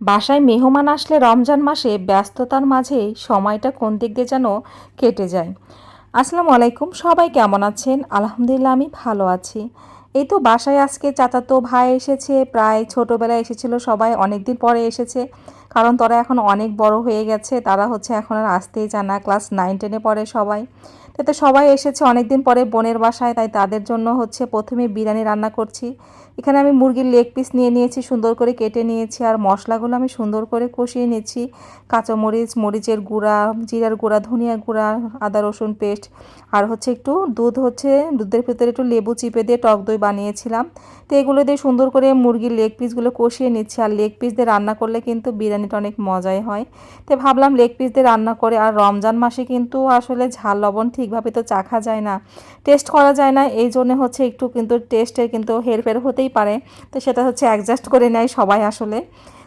বাসায় মেহমান আসলে রমজান মাসে ব্যস্ততার মাঝেই সময়টা কোন দিক দিয়ে যেন কেটে যায়। আসসালামু আলাইকুম, সবাই কেমন আছেন? আলহামদুলিল্লাহ, আমি ভালো আছি। এই তো বাসায় আজকে চাচাতো ভাই এসেছে, প্রায় ছোটোবেলায় এসেছিল, সবাই অনেক দিন পরে এসেছে। কারণ তারা এখন অনেক বড় হয়ে গেছে, তারা হচ্ছে এখন আর আসতেই চায় না। ক্লাস নাইন টেনে পড়ে সবাই। তো সবাই এসেছে অনেক দিন পরে বোনের বাসায়, তাই তাদের জন্য হচ্ছে প্রথমে বিরিয়ানি রান্না করছি। এখানে আমি মুরগির লেগ পিস নিয়ে নিয়েছি, সুন্দর করে কেটে নিয়েছি, আর মশলাগুলো আমি সুন্দর করে কষিয়ে নিয়েছি। কাঁচামরিচ, মরিচের গুঁড়া, জিরার গুঁড়া, ধনিয়া গুঁড়া, আদা, রসুন পেস্ট, আর হচ্ছে একটু দুধ হচ্ছে, দুধের ভিতরে একটু লেবু চিপে দিয়ে টক দই বানিয়েছিলাম। তো এগুলো দিয়ে সুন্দর করে মুরগির লেগ পিসগুলো কষিয়ে নিচ্ছি, আর লেগ পিস দিয়ে রান্না করলে কিন্তু বিরিয়ানিটা অনেক মজাই হয়। তো ভাবলাম লেগ পিস দিয়ে রান্না করে, আর রমজান মাসে কিন্তু আসলে ঝাল, লবণ ঠিকভাবে তো চাখা যায় না। টেস্ট করা যায় না, এই জন্য হচ্ছে একটু কিন্তু টেস্টের কিন্তু হেরফের হতেই পারে। তো সেটা হচ্ছে অ্যাডজাস্ট করে নেয় সবাই আসলে।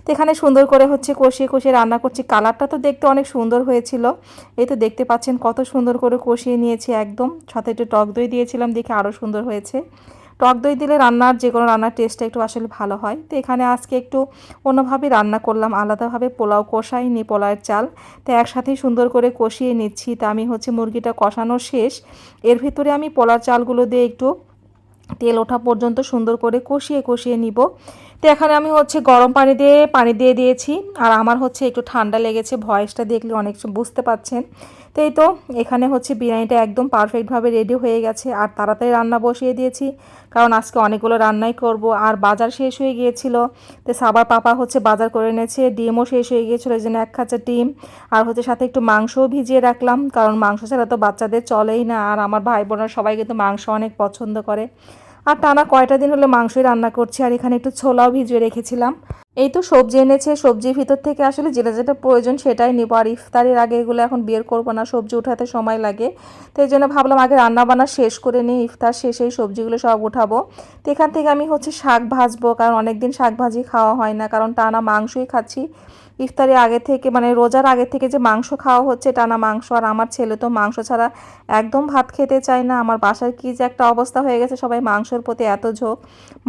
তো এখানে সুন্দর করে হচ্ছে কষিয়ে কষিয়ে রান্না করছি। কালারটা তো দেখতে অনেক সুন্দর হয়েছিল। এই তো দেখতে পাচ্ছেন কত সুন্দর করে কষিয়ে নিয়েছি একদম। সাথে একটু টক দই দিয়েছিলাম, দেখে আরও সুন্দর হয়েছে। টক দই দিলে রান্নার যে কোনো রান্নার টেস্টটা একটু আসলে ভালো হয়। তো এখানে আজকে একটু অন্যভাবে রান্না করলাম, আলাদাভাবে পোলাও কষাই নি পোলাওয়ের চাল। তো একসাথেই সুন্দর করে কষিয়ে নিচ্ছি। তা আমি হচ্ছে মুরগিটা কষানো শেষ। এর ভিতরে আমি পোলার চালগুলো দিয়ে একটু তেল ওঠা পর্যন্ত সুন্দর করে কষিয়ে কষিয়ে নিব। তো এখানে আমি হচ্ছে গরম পানি দিয়ে পানি দিয়ে দিয়েছি। আর আমার হচ্ছে একটু ঠান্ডা লেগেছে, ভয়েসটা দেখলে অনেক বুঝতে পাচ্ছেন তো এই তো, এখানে হচ্ছে বিরিয়ানিটা একদম পারফেক্টভাবে রেডি হয়ে গেছে। আর তাড়াতাড়ি রান্না বসিয়ে দিয়েছি, কারণ আজকে অনেকগুলো রান্নাই করব। আর বাজার শেষ হয়ে গিয়েছিল, তো সাবার পাপা হচ্ছে বাজার করে এনেছে, ডিমও শেষ হয়ে গিয়েছিল, এই জন্য এক খাঁচা ডিম। আর হচ্ছে সাথে একটু মাংসও ভিজিয়ে রাখলাম, কারণ মাংস ছাড়া তো বাচ্চাদের চলেই না। আর আমার ভাই বোনেরা সবাই কিন্তু মাংস অনেক পছন্দ করে। আর টানা কয়টা দিন হলে মাংসই রান্না করছি, আর এখানে একটু ছোলাও ভিজিয়ে রেখেছিলাম। এই তো সবজি এনেছে, সবজির ভিতর থেকে আসলে যেটা যেটা প্রয়োজন সেটাই নিব। আর ইফতারের আগে এগুলো এখন বের করব না, সবজি উঠাতে সময় লাগে। তো এই জন্য ভাবলাম আগে রান্না বান্না শেষ করে নিই, ইফতার শেষেই সবজিগুলো সব উঠাবো। তো এখান থেকে আমি হচ্ছে শাক ভাজবো, কারণ অনেকদিন শাক ভাজি খাওয়া হয় না, কারণ টানা মাংসই খাচ্ছি। ইফতারের আগে থেকে মানে রোজার আগে থেকে যে মাংস খাওয়া হচ্ছে টানা মাংস, আর আমার ছেলে তো মাংস ছাড়া একদম ভাত খেতে চায় না। আমার বাসার কী যে একটা অবস্থা হয়ে গেছে, সবাই মাংসর প্রতি এত ঝোঁক।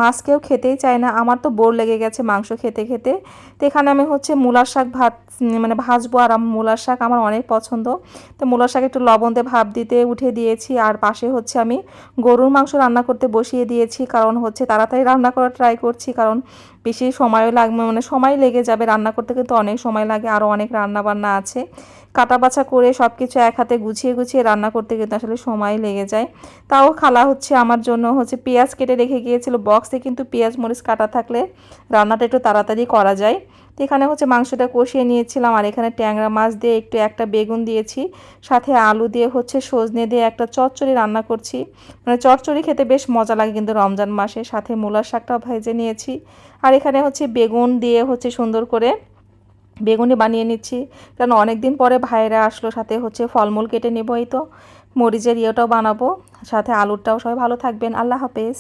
মাছ কেউ খেতেই চায় না, আমার তো বোর লেগে গেছে মাংস খেতে। খেতে খেতে। তো এখানে আমি হচ্ছে মূলার শাক ভাত মানে ভাজবো আর মূলার শাক আমার অনেক পছন্দ। তো মূলার শাক একটু লবণ দিয়ে ভাপ দিতে উঠে দিয়েছি আর পাশে হচ্ছে আমি গরুর মাংস রান্না করতে বসিয়ে দিয়েছি কারণ হচ্ছে তাড়াতাড়ি রান্না করার ট্রাই করছি কারণ বেশি সময়ও লাগবে মানে সময় লেগে যাবে রান্না করতে কিন্তু অনেক সময় লাগে আরও অনেক রান্না বান্না আছে। কাটা বাছা করে সব কিছু এক হাতে গুছিয়ে গুছিয়ে রান্না করতে কিন্তু আসলে সময় লেগে যায়। তাও খালা হচ্ছে আমার জন্য হচ্ছে পেঁয়াজ কেটে রেখে গিয়েছিল। বক্সে কিন্তু পেঁয়াজ মরিচ কাটা থাকলে রান্নাটা একটু তাড়াতাড়ি করা যায়। তো এখানে হচ্ছে মাংসটা কষিয়ে নিয়েছিলাম আর এখানে ট্যাংরা মাছ দিয়ে একটু একটা বেগুন দিয়েছি। সাথে আলু দিয়ে হচ্ছে সজনে দিয়ে একটা চচ্চড়ি রান্না করছি। মানে চচ্চড়ি খেতে বেশ মজা লাগে কিন্তু রমজান মাসে। সাথে মূলার শাকটাও ভেজে নিয়েছি। আর এখানে হচ্ছে বেগুন দিয়ে হচ্ছে সুন্দর করে বেগুনি বানিয়ে নিচ্ছি। কারণ অনেক দিন পরে ভাইরা আসলো, সাথে হচ্ছে ফলমূল কেটে নেবই তো। মরিচের ইয়েটাও বানাবো, সাথে আলুরটাও সবাই ভালো থাকবেন। আল্লাহ হাফেজ।